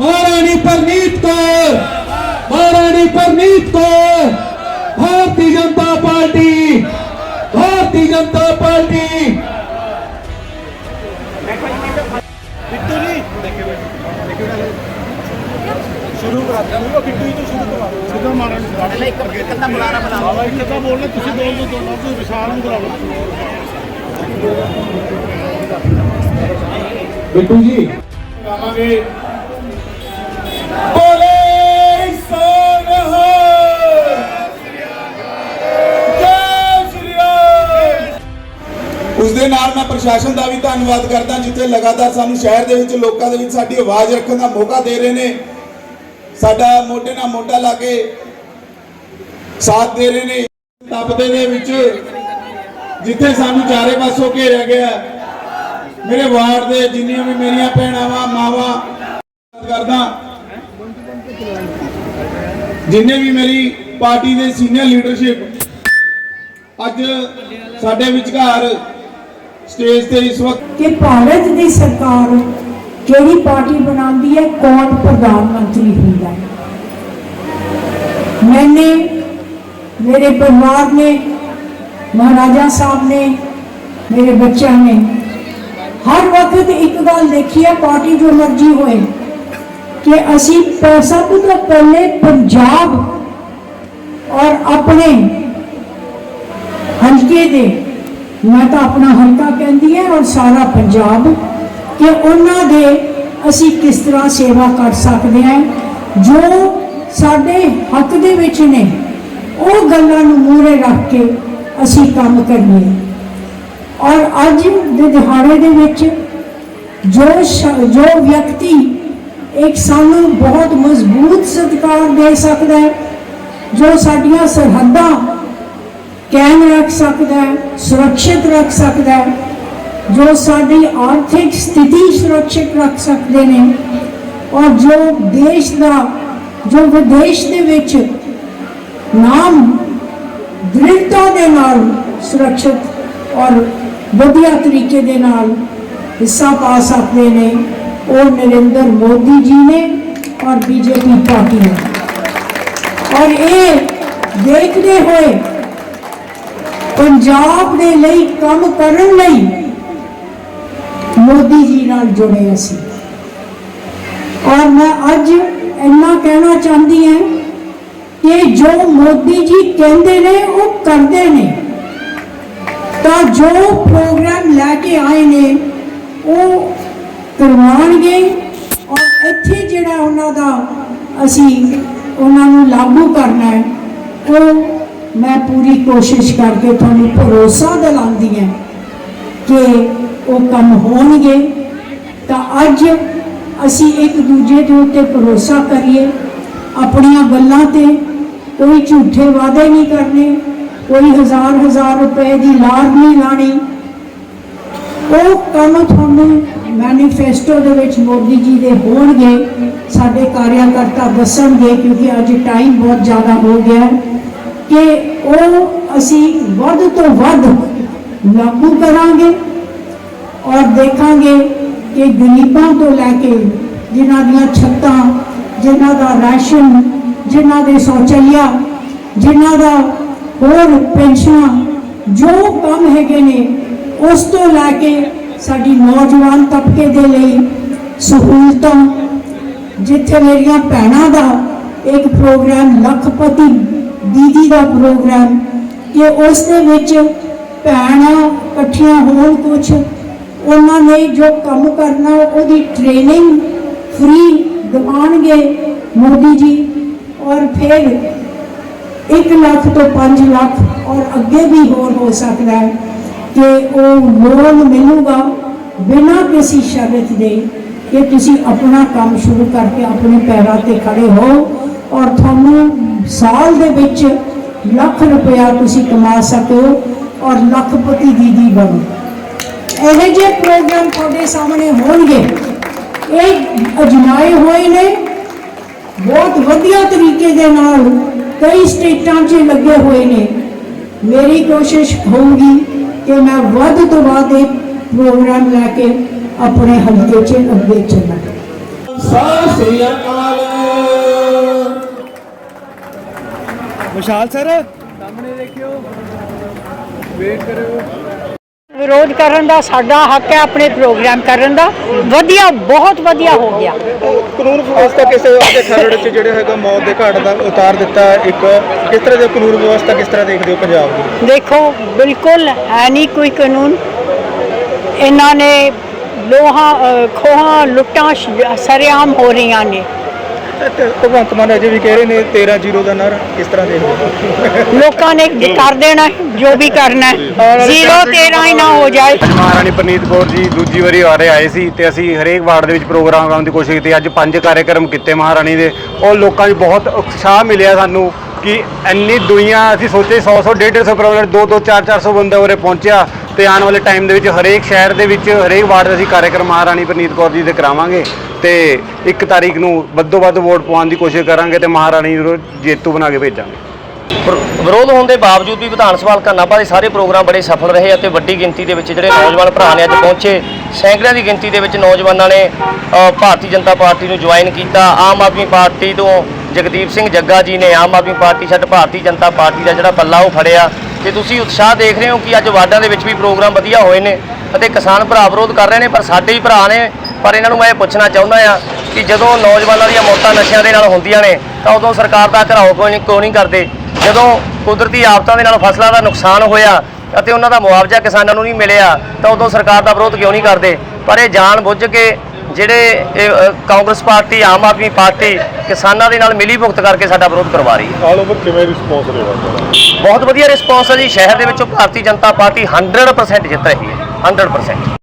ਮਹਾਰਾਣੀ Preneet Kaur Maharani Preneet Kaur Bharatiya Janata party Bharatiya Janata party Bittu ji ਸ਼ੁਰੂ ਕਰਾ ਦਿੰਦਾ ਬਿੱਟੂ ਜੀ ਤੋਂ ਸ਼ੁਰੂ ਕਰਵਾ ਸਿੱਧਾ ਮਾਰਨ ਪਹਿਲਾਂ ਇੱਕ ਇੱਕ ਅੱਧਾ ਬੁਲਾਰਾ ਬਣਾ ਬਾਬਾ ਇੱਕ ਤਾਂ ਬੋਲਣਾ ਤੁਸੀਂ ਬੋਲ ਦੋ ਦੋਨੋਂ ਤੁਸੀਂ ਵਿਸ਼ਾਲ ਨੂੰ ਕਰਾਓ ਬਿੱਟੂ ਜੀ ਗਾਵਾਂਗੇ ਉਸ ਦੇ ਨਾਲ ਮੈਂ ਪ੍ਰਸ਼ਾਸਨ ਦਾ ਵੀ ਧੰਨਵਾਦ ਕਰਦਾ, ਜਿੱਥੇ ਲਗਾਤਾਰ ਸਾਨੂੰ ਸ਼ਹਿਰ ਦੇ ਵਿੱਚ ਲੋਕਾਂ ਦੇ ਵਿੱਚ ਸਾਡੀ ਆਵਾਜ਼ ਰੱਖਣ ਦਾ ਮੌਕਾ ਦੇ ਰਹੇ ਨੇ। ਸਾਡਾ ਮੋਢੇ ਨਾਲ ਮੋਢਾ ਲਾ ਕੇ ਸਾਥ ਦੇ ਰਹੇ ਨੇ। ਤਪਦੇ ਦੇ ਵਿੱਚ, ਜਿੱਥੇ ਸਾਨੂੰ ਚਾਰੇ ਪਾਸੋਂ ਘੇਰਿਆ ਗਿਆ ਮੇਰੇ ਵਾਰਡ ਦੇ ਜਿੰਨੀਆਂ ਵੀ ਮੇਰੀਆਂ ਭੈਣਾਂ ਵਾ, ਮਾਵਾਂ, ਕਰਦਾ। ਜਿੰਨੇ ਵੀ ਮੇਰੀ ਪਾਰਟੀ ਦੇ ਸੀਨੀਅਰ ਲੀਡਰਸ਼ਿਪ ਅੱਜ ਸਾਡੇ ਵਿਚਕਾਰ ਸਟੇਜ ਤੇ ਇਸ ਵਕਤ ਕਿ ਭਾਰਤ ਦੀ ਸਰਕਾਰ ਕਿਹੜੀ ਪਾਰਟੀ ਬਣਾਉਂਦੀ ਹੈ, ਕੌਣ ਪ੍ਰਧਾਨ ਮੰਤਰੀ ਹੁੰਦਾ ਹੈ? ਮੈਨੇ, ਮੇਰੇ ਪਰਿਵਾਰ ਨੇ, ਮਹਾਰਾਜਾ ਸਾਹਿਬ ਨੇ, ਮੇਰੇ ਬੱਚਿਆਂ ਨੇ, ਹਰ ਵਕਤ ਇੱਕ ਗੱਲ ਦੇਖੀ ਹੈ, ਪਾਰਟੀ ਜੋ ਮਰਜ਼ੀ ਹੋਏ कि ਅਸੀਂ ਪ- ਸਭ ਤੋਂ ਪਹਿਲੇ ਪੰਜਾਬ ਔਰ ਆਪਣੇ ਹਲਕੇ ਦੇ, ਮੈਂ ਤਾਂ ਆਪਣਾ ਹਲਕਾ ਕਹਿੰਦੀ ਹਾਂ ਔਰ ਸਾਰਾ ਪੰਜਾਬ, ਕਿ ਉਹਨਾਂ ਦੇ ਅਸੀਂ ਕਿਸ ਤਰ੍ਹਾਂ ਸੇਵਾ ਕਰ ਸਕਦੇ ਹਾਂ, ਜੋ ਸਾਡੇ ਹੱਕ ਦੇ ਵਿੱਚ ਨੇ, ਉਹ ਗੱਲਾਂ ਨੂੰ ਮੂਹਰੇ ਰੱਖ ਕੇ ਅਸੀਂ ਕੰਮ ਕਰੀਏ ਔਰ ਅੱਜ ਦੇ ਦਿਹਾੜੇ ਦੇ ਵਿੱਚ ਜੋ ਜੋ ਵਿਅਕਤੀ ਇੱਕ ਸਾਨੂੰ ਬਹੁਤ ਮਜ਼ਬੂਤ ਸਤਿਕਾਰ ਦੇ ਸਕਦਾ ਹੈ, ਜੋ ਸਾਡੀਆਂ ਸਰਹੱਦਾਂ ਕਾਇਮ ਰੱਖ ਸਕਦਾ ਹੈ, ਸੁਰੱਖਿਅਤ ਰੱਖ ਸਕਦਾ ਹੈ, ਜੋ ਸਾਡੀ ਆਰਥਿਕ ਸਥਿਤੀ ਸੁਰੱਖਿਅਤ ਰੱਖ ਸਕਦੇ ਨੇ ਔਰ ਜੋ ਦੇਸ਼ ਦਾ, ਜੋ ਵਿਦੇਸ਼ ਦੇ ਵਿੱਚ ਨਾਮ ਦ੍ਰਿੜਤਾ ਦੇ ਨਾਲ ਸੁਰੱਖਿਅਤ ਔਰ ਵਧੀਆ ਤਰੀਕੇ ਦੇ ਨਾਲ ਹਿੱਸਾ ਪਾ ਸਕਦੇ ਨੇ। ਉਹ ਨਰਿੰਦਰ ਮੋਦੀ ਜੀ ਨੇ ਔਰ ਬੀਜੇਪੀ ਪਾਰਟੀ ਨੇ। ਔਰ ਇਹ ਦੇਖਦੇ ਹੋਏ ਪੰਜਾਬ ਦੇ ਲਈ ਕੰਮ ਕਰਨ ਲਈ ਮੋਦੀ ਜੀ ਨਾਲ ਜੁੜੇ ਅਸੀਂ। ਔਰ ਮੈਂ ਅੱਜ ਇੰਨਾ ਕਹਿਣਾ ਚਾਹੁੰਦੀ ਹਾਂ ਕਿ ਜੋ ਮੋਦੀ ਜੀ ਕਹਿੰਦੇ ਨੇ, ਉਹ ਕਰਦੇ ਨੇ। ਤਾਂ ਜੋ ਪ੍ਰੋਗਰਾਮ ਲੈ ਕੇ ਆਏ ਨੇ, ਉਹ ਕਰਵਾਉਣਗੇ ਔਰ ਇੱਥੇ ਜਿਹੜਾ ਉਹਨਾਂ ਦਾ ਅਸੀਂ ਉਹਨਾਂ ਨੂੰ ਲਾਗੂ ਕਰਨਾ ਹੈ, ਉਹ ਮੈਂ ਪੂਰੀ ਕੋਸ਼ਿਸ਼ ਕਰਕੇ ਤੁਹਾਨੂੰ ਭਰੋਸਾ ਦਿਲਾਉਂਦੀ ਹਾਂ ਕਿ ਉਹ ਕੰਮ ਹੋਣਗੇ। ਤਾਂ ਅੱਜ ਅਸੀਂ ਇੱਕ ਦੂਜੇ ਦੇ ਉੱਤੇ ਭਰੋਸਾ ਕਰੀਏ, ਆਪਣੀਆਂ ਗੱਲਾਂ ਤੇ ਕੋਈ ਝੂਠੇ ਵਾਅਦੇ ਨਹੀਂ ਕਰਨੇ, ਕੋਈ ਹਜ਼ਾਰ ਹਜ਼ਾਰ ਰੁਪਏ ਦੀ ਲਾਰ ਨਹੀਂ ਲਾਣੀ। ਉਹ ਕੰਮ ਤੁਹਾਨੂੰ ਮੈਨੀਫੈਸਟੋ ਦੇ ਵਿੱਚ ਮੋਦੀ ਜੀ ਦੇ ਹੋਣਗੇ, ਸਾਡੇ ਕਾਰਿਆਕਰਤਾ ਦੱਸਣਗੇ ਕਿਉਂਕਿ ਅੱਜ ਟਾਈਮ ਬਹੁਤ ਜ਼ਿਆਦਾ ਹੋ ਗਿਆ ਕਿ ਉਹ ਅਸੀਂ ਵੱਧ ਤੋਂ ਵੱਧ ਲਾਗੂ ਕਰਾਂਗੇ ਔਰ ਦੇਖਾਂਗੇ ਕਿ ਗਰੀਬਾਂ ਤੋਂ ਲੈ ਕੇ ਜਿਨ੍ਹਾਂ ਦੀਆਂ ਛੱਤਾਂ, ਜਿਨ੍ਹਾਂ ਦਾ ਰਾਸ਼ਨ, ਜਿਨ੍ਹਾਂ ਦੇ ਸ਼ੌਚਲਿਆ ਜਿਨ੍ਹਾਂ ਦਾ ਹੋਰ ਪੈਨਸ਼ਨਾਂ, ਜੋ ਕੰਮ ਹੈਗੇ ਨੇ, ਉਸ ਤੋਂ ਲੈ ਕੇ ਸਾਡੀ ਨੌਜਵਾਨ ਤਬਕੇ ਦੇ ਲਈ ਸਹੂਲਤਾਂ, ਜਿੱਥੇ ਮੇਰੀਆਂ ਭੈਣਾਂ ਦਾ ਇੱਕ ਪ੍ਰੋਗਰਾਮ, ਲੱਖਪਤੀ ਦੀਦੀ ਦਾ ਪ੍ਰੋਗਰਾਮ, ਕਿ ਉਸ ਦੇ ਵਿੱਚ ਭੈਣਾਂ ਇਕੱਠੀਆਂ ਹੋਣ ਕੁਛ, ਉਹਨਾਂ ਨੇ ਜੋ ਕੰਮ ਕਰਨਾ, ਉਹਦੀ ਟ੍ਰੇਨਿੰਗ ਫ੍ਰੀ ਦਿਵਾਉਣਗੇ ਮੋਦੀ ਜੀ। ਔਰ ਫਿਰ 1 ਲੱਖ ਤੋਂ 5 ਲੱਖ, ਔਰ ਅੱਗੇ ਵੀ ਹੋਰ ਹੋ ਸਕਦਾ ਹੈ। ਕਿ ਉਹ ਲੋਨ ਮਿਲੂਗਾ ਬਿਨਾਂ ਕਿਸੇ ਸ਼ਰਤ ਦੇ ਕਿ ਤੁਸੀਂ ਆਪਣਾ ਕੰਮ ਸ਼ੁਰੂ ਕਰਕੇ ਆਪਣੇ ਪੈਰਾਂ ਤੇ ਖੜੇ ਹੋ ਔਰ ਤੁਹਾਨੂੰ ਸਾਲ ਦੇ ਵਿੱਚ ਲੱਖ ਰੁਪਇਆ ਤੁਸੀਂ ਕਮਾ ਸਕੋ ਔਰ ਲੱਖਪਤੀ ਦੀਦੀ ਬਣੋ। ਇਹੋ ਜਿਹੇ ਪ੍ਰੋਗਰਾਮ ਤੁਹਾਡੇ ਸਾਹਮਣੇ ਹੋਣਗੇ। ਇਹ ਅਜਮਾਏ ਹੋਏ ਨੇ। ਬਹੁਤ ਵਧੀਆ ਤਰੀਕੇ ਦੇ ਨਾਲ ਕਈ ਸਟੇਟਾਂ 'ਚ ਲੱਗੇ ਹੋਏ ਨੇ। ਮੇਰੀ ਕੋਸ਼ਿਸ਼ ਹੋਊਗੀ ਕਿ ਮੈਂ ਵੱਧ ਤੋਂ ਵੱਧ ਇਹ ਪ੍ਰੋਗਰਾਮ ਲੈ ਕੇ ਆਪਣੇ ਹਲਕੇ 'ਚ ਅੱਗੇ ਚੱਲਾਂ। ਸਤਿ ਸ੍ਰੀ ਅਕਾਲ। ਵਿਸ਼ਾਲ ਸਰ? ਸਾਹਮਣੇ ਦੇਖਿਓ। ਵੇਟ ਕਰੋ ਵਿਰੋਧ ਕਰਨ ਦਾ ਸਾਡਾ ਹੱਕ ਹੈ ਆਪਣੇ ਪ੍ਰੋਗਰਾਮ ਕਰਨ ਦਾ। ਵਧੀਆ ਬਹੁਤ ਵਧੀਆ ਹੋ ਗਿਆ। ਕਾਨੂੰਨ ਵਿਵਸਥਾ ਕਿਸੇ ਦੇ ਖਰੜ ਚ ਜਿਹੜੇ ਹੈਗਾ ਮੌਤ ਦੇ ਘਾਟ ਦਾ ਉਤਾਰ ਦਿੱਤਾ ਇੱਕ ਕਿਸ ਤਰ੍ਹਾਂ ਦੇ ਕਾਨੂੰਨ ਵਿਵਸਥਾ ਕਿਸ ਤਰ੍ਹਾਂ ਦੇਖਦੇ ਹੋ ਪੰਜਾਬ ਦੀ? ਦੇਖੋ ਬਿਲਕੁਲ ਹੈ ਨਹੀਂ ਕੋਈ ਕਾਨੂੰਨ। ਇਹਨਾਂ ਨੇ ਲੋਹਾ ਖੋਹਾਂ ਲੁੱਟਾਂ ਸਰੇਆਮ ਹੋ ਰਹੀਆਂ ਨੇ। ਤੇ ਭਗਵੰਤ ਮਾਨ ਅਜੇ ਵੀ ਕਹਿ ਰਹੇ ਨੇ 13 ਜ਼ੀਰੋ ਦਾ ਨਰ ਕਿਸ ਤਰ੍ਹਾਂ ਹੋ ਲੋਕਾਂ ਨੇ ਕਰ ਦੇਣਾ ਜੋ ਵੀ ਕਰਨਾ ਹੈ। ਜ਼ੀਰੋ 13 ਹੀ ਨਾ ਹੋ ਜਾਏ। ਮਹਾਰਾਣੀ ਪ੍ਰਨੀਤ ਕੌਰ ਜੀ ਦੂਜੀ ਵਾਰੀ ਆ ਰਹੇ ਆਏ ਸੀ ਤੇ ਅਸੀਂ ਹਰੇਕ ਵਾਰਡ ਦੇ ਵਿੱਚ ਪ੍ਰੋਗਰਾਮ ਕਰਾਉਣ ਦੀ ਕੋਸ਼ਿਸ਼ ਕੀਤੀ। ਅੱਜ ਪੰਜ ਕਾਰਜਕ੍ਰਮ ਕੀਤੇ ਮਹਾਰਾਣੀ ਦੇ। ਉਹ ਲੋਕਾਂ 'ਚ ਬਹੁਤ ਉਤਸ਼ਾਹ ਮਿਲਿਆ ਸਾਨੂੰ। ਕਿ ਇੰਨੀ ਦੁਨੀਆ ਅਸੀਂ ਸੋਚੇ 100 100 150 ਕਰੋੜ 2 2 4 400 ਬੰਦਾ ਉਰੇ ਪਹੁੰਚਿਆ ਤੇ ਆਉਣ ਵਾਲੇ ਟਾਈਮ ਦੇ ਵਿੱਚ ਹਰੇਕ ਸ਼ਹਿਰ ਦੇ ਵਿੱਚ ਹਰੇਕ ਵਾਰਡ ਦੇ ਅਸੀਂ ਕਾਰਜਕ੍ਰਮ ਮਹਾਰਾਣੀ ਪ੍ਰਨੀਤ ਕੌਰ ਜੀ ਦੇ ਕਰਾਵਾਂਗੇ ਤੇ ਇੱਕ ਤਾਰੀਖ ਨੂੰ ਵੱਧੋ ਵੱਧ ਵੋਟ ਪਵਾਉਣ ਦੀ ਕੋਸ਼ਿਸ਼ ਕਰਾਂਗੇ ਤੇ ਮਹਾਰਾਣੀ ਨੂੰ ਜੇਤੂ ਬਣਾ ਕੇ ਭੇਜਾਂਗੇ। ਵਿਰੋਧ ਹੋਣ ਦੇ ਬਾਵਜੂਦ ਵੀ ਵਿਧਾਨ ਸਭਾ ਹਲਕਾ ਨਾਭਾ ਦੇ ਸਾਰੇ ਪ੍ਰੋਗਰਾਮ ਬੜੇ ਸਫਲ ਰਹੇ ਅਤੇ ਵੱਡੀ ਗਿਣਤੀ ਦੇ ਵਿੱਚ ਜਿਹੜੇ ਨੌਜਵਾਨ ਭਰਾ ਨੇ ਅੱਜ ਪਹੁੰਚੇ, ਸੈਂਕੜਿਆਂ ਦੀ ਗਿਣਤੀ ਦੇ ਵਿੱਚ ਨੌਜਵਾਨਾਂ ਨੇ ਭਾਰਤੀ ਜਨਤਾ ਪਾਰਟੀ ਨੂੰ ਜੁਆਇਨ ਕੀਤਾ, ਆਮ ਆਦਮੀ ਪਾਰਟੀ ਤੋਂ ਜਗਦੀਪ ਸਿੰਘ ਜੱਗਾ ਜੀ ਨੇ ਆਮ ਆਦਮੀ ਪਾਰਟੀ ਛੱਡ ਭਾਰਤੀ ਜਨਤਾ ਪਾਰਟੀ ਦਾ ਜਿਹੜਾ ਪੱਲਾ ਉਹ ਫੜਿਆ। ਤੇ ਤੁਸੀਂ ਉਤਸ਼ਾਹ ਦੇਖ ਰਹੇ ਹੋ ਕਿ ਅੱਜ ਵਾਰਡਾਂ ਦੇ ਵਿੱਚ ਵੀ ਪ੍ਰੋਗਰਾਮ ਵਧੀਆ ਹੋਏ ਨੇ ਅਤੇ ਕਿਸਾਨ ਭਰਾ ਵਿਰੋਧ ਕਰ ਰਹੇ ਨੇ, ਪਰ ਸਾਡੇ ਹੀ ਭਰਾ ਨੇ, ਪਰ ਇਹਨਾਂ ਨੂੰ ਮੈਂ ਇਹ ਪੁੱਛਣਾ ਚਾਹੁੰਦਾ ਆ ਕਿ ਜਦੋਂ ਨੌਜਵਾਨਾਂ ਦੀਆਂ ਮੌਤਾਂ ਨਸ਼ਿਆਂ ਦੇ ਨਾਲ ਹੁੰਦੀਆਂ ਨੇ, ਤਾਂ ਉਦੋਂ ਸਰਕਾਰ ਦਾ ਘਰਾਓ ਕੋਈ ਨਹੀਂ ਕਿਉਂ ਨਹੀਂ ਕਰਦੇ? ਜਦੋਂ ਕੁਦਰਤੀ ਆਫਤਾਂ ਦੇ ਨਾਲ ਫਸਲਾਂ ਦਾ ਨੁਕਸਾਨ ਹੋਇਆ ਅਤੇ ਉਹਨਾਂ ਦਾ ਮੁਆਵਜ਼ਾ ਕਿਸਾਨਾਂ ਨੂੰ ਨਹੀਂ ਮਿਲਿਆ, ਤਾਂ ਉਦੋਂ ਸਰਕਾਰ ਦਾ ਵਿਰੋਧ ਕਿਉਂ ਨਹੀਂ ਕਰਦੇ? ਪਰ ਇਹ ਜਾਣ ਬੁੱਝ ਕੇ ਜਿਹੜੇ ਕਾਂਗਰਸ ਪਾਰਟੀ ਆਮ ਆਦਮੀ ਪਾਰਟੀ ਕਿਸਾਨਾਂ ਦੇ ਨਾਲ ਮਿਲੀ ਭੁਗਤ ਕਰਕੇ ਸਾਡਾ ਵਿਰੋਧ ਕਰਵਾ ਰਹੀ ਹੈ। ਆਲ ਓਵਰ ਕਿਵੇਂ ਰਿਸਪੌਂਸ ਰਿਹਾ ਬਹੁਤ ਵਧੀਆ ਰਿਸਪੌਂਸ ਹੈ ਜੀ। ਸ਼ਹਿਰ ਦੇ ਵਿੱਚੋਂ ਭਾਰਤੀ ਜਨਤਾ ਪਾਰਟੀ 100% ਜਿੱਤ ਰਹੀ ਹੈ। 100%